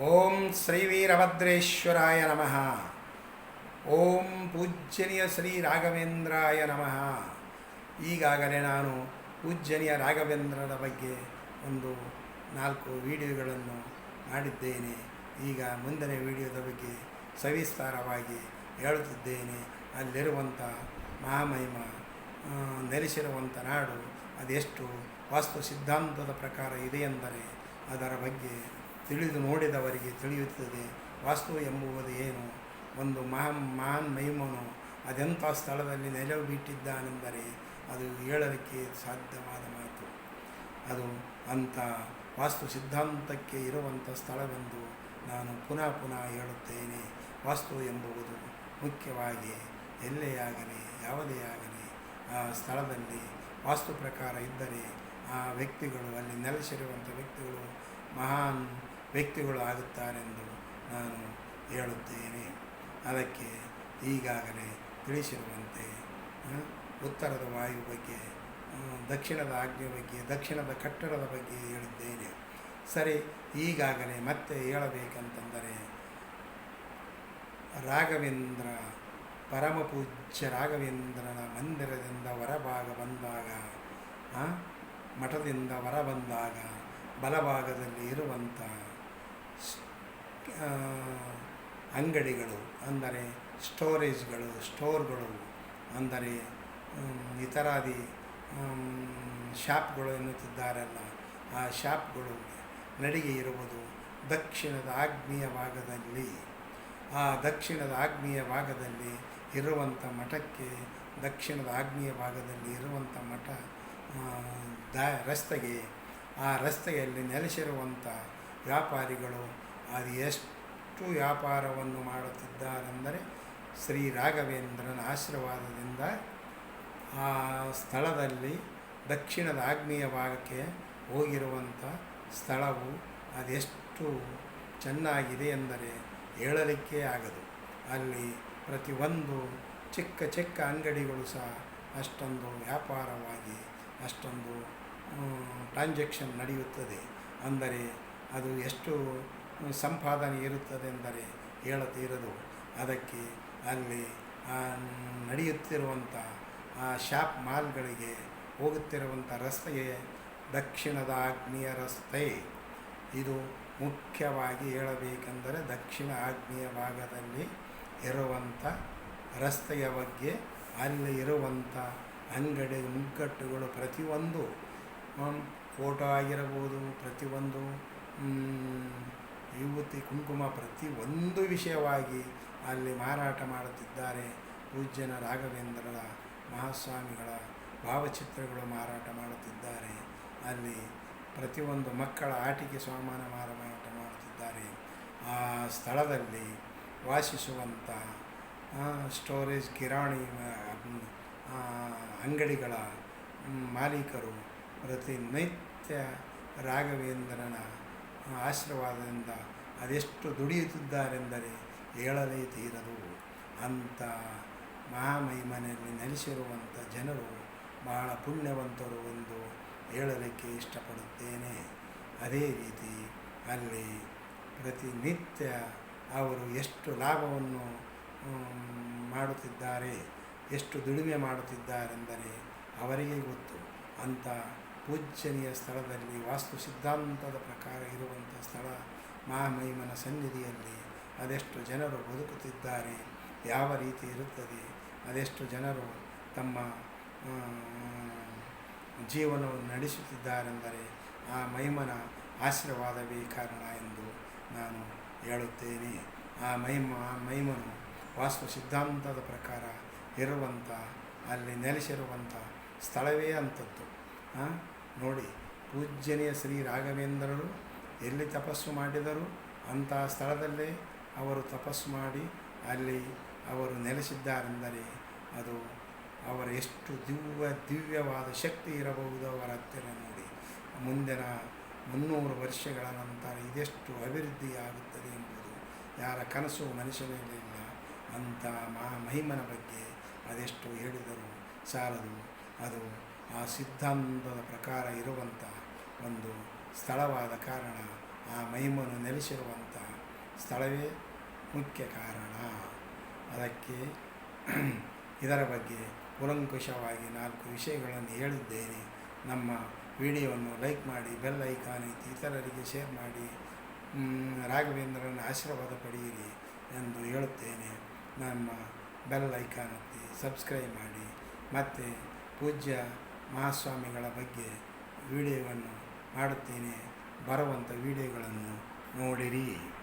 ಓಂ ಶ್ರೀ ವೀರಭದ್ರೇಶ್ವರಾಯ ನಮಃ. ಓಂ ಪೂಜ್ಯನೀಯ ಶ್ರೀ ರಾಘವೇಂದ್ರಾಯ ನಮಃ. ಈಗಾಗಲೇ ನಾನು ಪೂಜ್ಯನೀಯ ರಾಘವೇಂದ್ರರ ಬಗ್ಗೆ ಒಂದು ನಾಲ್ಕು ವಿಡಿಯೋಗಳನ್ನು ಮಾಡಿದ್ದೇನೆ. ಈಗ ಮುಂದಿನ ವಿಡಿಯೋದ ಬಗ್ಗೆ ಸವಿಸ್ತಾರವಾಗಿ ಹೇಳುತ್ತಿದ್ದೇನೆ. ಅಲ್ಲಿರುವಂಥ ಮಹಾಮಹಿಮ ನೆಲೆಸಿರುವಂಥ ನಾಡು ಅದೆಷ್ಟು ವಾಸ್ತು ಸಿದ್ಧಾಂತದ ಪ್ರಕಾರ ಇದೆ ಎಂದರೆ ಅದರ ಬಗ್ಗೆ ತಿಳಿದು ನೋಡಿದವರಿಗೆ ತಿಳಿಯುತ್ತದೆ. ವಾಸ್ತು ಎಂಬುವುದು ಏನು? ಒಂದು ಮಹಾನ್ ಮಹಾನ್ ಮೈಮನು ಅದೆಂಥ ಸ್ಥಳದಲ್ಲಿ ನೆಲವು ಬಿಟ್ಟಿದ್ದಾನೆಂದರೆ ಅದು ಹೇಳಲಿಕ್ಕೆ ಸಾಧ್ಯವಾದ ಮಾತು. ಅದು ಅಂಥ ವಾಸ್ತು ಸಿದ್ಧಾಂತಕ್ಕೆ ಇರುವಂಥ ಸ್ಥಳವೆಂದು ನಾನು ಪುನಃ ಪುನಃ ಹೇಳುತ್ತೇನೆ. ವಾಸ್ತು ಎಂಬುವುದು ಮುಖ್ಯವಾಗಿ ಎಲ್ಲೇ ಆಗಲಿ ಯಾವುದೇ ಆಗಲಿ, ಆ ಸ್ಥಳದಲ್ಲಿ ವಾಸ್ತು ಪ್ರಕಾರ ಇದ್ದರೆ ಆ ವ್ಯಕ್ತಿಗಳು, ಅಲ್ಲಿ ನೆಲೆಸಿರುವಂಥ ವ್ಯಕ್ತಿಗಳು ಮಹಾನ್ ವ್ಯಕ್ತಿಗಳು ಆಗುತ್ತಾರೆಂದು ನಾನು ಹೇಳುತ್ತೇನೆ. ಅದಕ್ಕೆ ಈಗಾಗಲೇ ತಿಳಿಸಿರುವಂತೆ ಉತ್ತರದ ವಾಯು ಬಗ್ಗೆ ದಕ್ಷಿಣದ ಆಜ್ಞೆ ಬಗ್ಗೆ, ದಕ್ಷಿಣದ ಕಟ್ಟಡದ ಬಗ್ಗೆ ಹೇಳಿದ್ದೇನೆ. ಸರಿ, ಈಗಾಗಲೇ ಮತ್ತೆ ಹೇಳಬೇಕಂತಂದರೆ, ರಾಘವೇಂದ್ರ, ಪರಮಪೂಜ್ಯ ರಾಘವೇಂದ್ರನ ಮಂದಿರದಿಂದ ಹೊರಭಾಗ ಬಂದಾಗ ಮಠದಿಂದ ಹೊರ ಬಂದಾಗ ಬಲಭಾಗದಲ್ಲಿ ಇರುವಂಥ ಅಂಗಡಿಗಳು ಅಂದರೆ ಸ್ಟೋರೇಜ್ಗಳು, ಸ್ಟೋರ್ಗಳು ಅಂದರೆ ಇತರಾದಿ ಶಾಪ್ಗಳು ಎನ್ನುತ್ತಿದ್ದಾರಲ್ಲ, ಆ ಶಾಪ್ಗಳು ನಡಿಗೆ ಇರುವುದು ದಕ್ಷಿಣದ ಆಗ್ನೇಯ ಭಾಗದಲ್ಲಿ. ಆ ದಕ್ಷಿಣದ ಆಗ್ನೇಯ ಭಾಗದಲ್ಲಿ ಇರುವಂಥ ಮಠಕ್ಕೆ ದಕ್ಷಿಣದ ಆಗ್ನೇಯ ಭಾಗದಲ್ಲಿ ಇರುವಂಥ ಮಠ ದ, ರಸ್ತೆಗೆ, ಆ ರಸ್ತೆಯಲ್ಲಿ ನೆಲೆಸಿರುವಂಥ ವ್ಯಾಪಾರಿಗಳು ಅದು ಎಷ್ಟು ವ್ಯಾಪಾರವನ್ನು ಮಾಡುತ್ತಿದ್ದಾರೆಂದರೆ ಶ್ರೀ ರಾಘವೇಂದ್ರನ ಆಶೀರ್ವಾದದಿಂದ ಆ ಸ್ಥಳದಲ್ಲಿ ದಕ್ಷಿಣದ ಆಗ್ನೇಯ ಭಾಗಕ್ಕೆ ಹೋಗಿರುವಂಥ ಸ್ಥಳವು ಅದೆಷ್ಟು ಚೆನ್ನಾಗಿದೆ ಎಂದರೆ ಹೇಳಲಿಕ್ಕೆ ಆಗದು. ಅಲ್ಲಿ ಪ್ರತಿಯೊಂದು ಚಿಕ್ಕ ಚಿಕ್ಕ ಅಂಗಡಿಗಳು ಸಹ ಅಷ್ಟೊಂದು ವ್ಯಾಪಾರವಾಗಿ ಅಷ್ಟೊಂದು ಟ್ರಾನ್ಸಾಕ್ಷನ್ ನಡೆಯುತ್ತದೆ. ಅಂದರೆ ಅದು ಎಷ್ಟು ಸಂಪಾದನೆ ಇರುತ್ತದೆ ಎಂದರೆ ಹೇಳತೀರದು ಅದಕ್ಕೆ ಅಲ್ಲಿ ನಡೆಯುತ್ತಿರುವಂಥ ಆ ಶಾಪ್ ಮಾಲ್ಗಳಿಗೆ ಹೋಗುತ್ತಿರುವಂಥ ರಸ್ತೆಯೇ ದಕ್ಷಿಣದ ಆಗ್ನೇಯ ರಸ್ತೆ. ಇದು ಮುಖ್ಯವಾಗಿ ಹೇಳಬೇಕೆಂದರೆ ದಕ್ಷಿಣ ಆಗ್ನೇಯ ಭಾಗದಲ್ಲಿ ಇರುವಂಥ ರಸ್ತೆಯ ಬಗ್ಗೆ ಅಲ್ಲಿ ಇರುವಂಥ ಅಂಗಡಿ ಮುಗ್ಗಟ್ಟುಗಳು ಪ್ರತಿಯೊಂದು ಫೋಟೋ ಆಗಿರಬಹುದು ಪ್ರತಿಯೊಂದು ವಿಭೂತಿ ಕುಂಕುಮ ಒಂದು ವಿಷಯವಾಗಿ ಅಲ್ಲಿ ಮಾರಾಟ ಮಾಡುತ್ತಿದ್ದಾರೆ. ಪೂಜ್ಯನ ರಾಘವೇಂದ್ರರ ಮಹಾಸ್ವಾಮಿಗಳ ಭಾವಚಿತ್ರಗಳು ಮಾರಾಟ ಮಾಡುತ್ತಿದ್ದಾರೆ. ಅಲ್ಲಿ ಪ್ರತಿಯೊಂದು ಮಕ್ಕಳ ಆಟಿಕೆ ಸಾಮಾನು ಮಾರಾಟ ಮಾಡುತ್ತಿದ್ದಾರೆ. ಆ ಸ್ಥಳದಲ್ಲಿ ವಾಸಿಸುವಂಥ ಸ್ಟೋರೇಜ್ ಕಿರಾಣಿ ಅಂಗಡಿಗಳ ಮಾಲೀಕರು ಪ್ರತಿನಿತ್ಯ ರಾಘವೇಂದ್ರನ ಆಶೀರ್ವಾದದಿಂದ ಅದೆಷ್ಟು ದುಡಿಯುತ್ತಿದ್ದಾರೆಂದರೆ ಹೇಳಲೇ ತೀರದು. ಅಂಥ ಮಹಾಮಹಿಮನೆಯಲ್ಲಿ ನೆಲೆಸಿರುವಂಥ ಜನರು ಬಹಳ ಪುಣ್ಯವಂತರು ಎಂದು ಹೇಳಲಿಕ್ಕೆ ಇಷ್ಟಪಡುತ್ತೇನೆ. ಅದೇ ರೀತಿ ಅಲ್ಲಿ ಪ್ರತಿನಿತ್ಯ ಅವರು ಎಷ್ಟು ಲಾಭವನ್ನು ಮಾಡುತ್ತಿದ್ದಾರೆ, ಎಷ್ಟು ದುಡಿಮೆ ಮಾಡುತ್ತಿದ್ದಾರೆಂದರೆ ಅವರಿಗೆ ಗೊತ್ತು. ಅಂಥ ಪೂಜ್ಯನೀಯ ಸ್ಥಳದಲ್ಲಿ ವಾಸ್ತು ಸಿದ್ಧಾಂತದ ಪ್ರಕಾರ ಇರುವಂಥ ಸ್ಥಳ ಮಹಾಮಹಿಮನ ಸನ್ನಿಧಿಯಲ್ಲಿ ಅದೆಷ್ಟು ಜನರು ಬದುಕುತ್ತಿದ್ದಾರೆ, ಯಾವ ರೀತಿ ಇರುತ್ತದೆ, ಅದೆಷ್ಟು ಜನರು ತಮ್ಮ ಜೀವನವನ್ನು ನಡೆಸುತ್ತಿದ್ದಾರೆಂದರೆ ಆ ಮಹಿಮನ ಆಶೀರ್ವಾದವೇ ಕಾರಣ ಎಂದು ನಾನು ಹೇಳುತ್ತೇನೆ. ಆ ಮಹಿಮ, ಆ ಮಹಿಮನು ವಾಸ್ತು ಸಿದ್ಧಾಂತದ ಪ್ರಕಾರ ಇರುವಂಥ ಅಲ್ಲಿ ನೆಲೆಸಿರುವಂಥ ಸ್ಥಳವೇ ಅಂಥದ್ದು. ನೋಡಿ, ಪೂಜ್ಯನೀಯ ಶ್ರೀ ರಾಘವೇಂದ್ರರು ಎಲ್ಲಿ ತಪಸ್ಸು ಮಾಡಿದರು ಅಂತಹ ಸ್ಥಳದಲ್ಲೇ ಅವರು ತಪಸ್ಸು ಮಾಡಿ ಅಲ್ಲಿ ಅವರು ನೆಲೆಸಿದ್ದಾರೆಂದರೆ ಅದು ಅವರ ಎಷ್ಟು ದಿವ್ಯ, ದಿವ್ಯವಾದ ಶಕ್ತಿ ಇರಬಹುದು ಅವರ ಹತ್ತಿರ ನೋಡಿ. ಮುಂದಿನ ಮುನ್ನೂರು ವರ್ಷಗಳ ನಂತರ ಇದೆಷ್ಟು ಅಭಿವೃದ್ಧಿಯಾಗುತ್ತದೆ ಎಂಬುದು ಯಾರ ಕನಸು ಮನುಷ್ಯನಲ್ಲಿಲ್ಲ ಅಂಥ ಮಹಾ ಮಹಿಮನ ಬಗ್ಗೆ ಅದೆಷ್ಟು ಹೇಳಿದರು ಸಾಲದು. ಅದು ಆ ಸಿದ್ಧಾಂತದ ಪ್ರಕಾರ ಇರುವಂಥ ಒಂದು ಸ್ಥಳವಾದ ಕಾರಣ ಆ ಮಹಿಮನು ನೆಲೆಸಿರುವಂಥ ಸ್ಥಳವೇ ಮುಖ್ಯ ಕಾರಣ. ಅದಕ್ಕೆ ಇದರ ಬಗ್ಗೆ ಕುಲಂಕುಷವಾಗಿ ನಾಲ್ಕು ವಿಷಯಗಳನ್ನು ಹೇಳಿದ್ದೇನೆ. ನಮ್ಮ ವಿಡಿಯೋವನ್ನು ಲೈಕ್ ಮಾಡಿ, ಬೆಲ್ ಐಕಾನ್ ಐತಿ ಇತರರಿಗೆ ಶೇರ್ ಮಾಡಿ ರಾಘವೇಂದ್ರನ ಆಶೀರ್ವಾದ ಪಡೆಯಿರಿ ಎಂದು ಹೇಳುತ್ತೇನೆ. ನಮ್ಮ ಬೆಲ್ ಐಕಾನ್ ಒತ್ತಿ ಸಬ್ಸ್ಕ್ರೈಬ್ ಮಾಡಿ. ಮತ್ತು ಪೂಜ್ಯ ಮಹಾಸ್ವಾಮಿಗಳ ಬಗ್ಗೆ ವಿಡಿಯೋವನ್ನು ಮಾಡುತ್ತೇನೆ. ಬರುವಂಥ ವಿಡಿಯೋಗಳನ್ನು ನೋಡಿರಿ.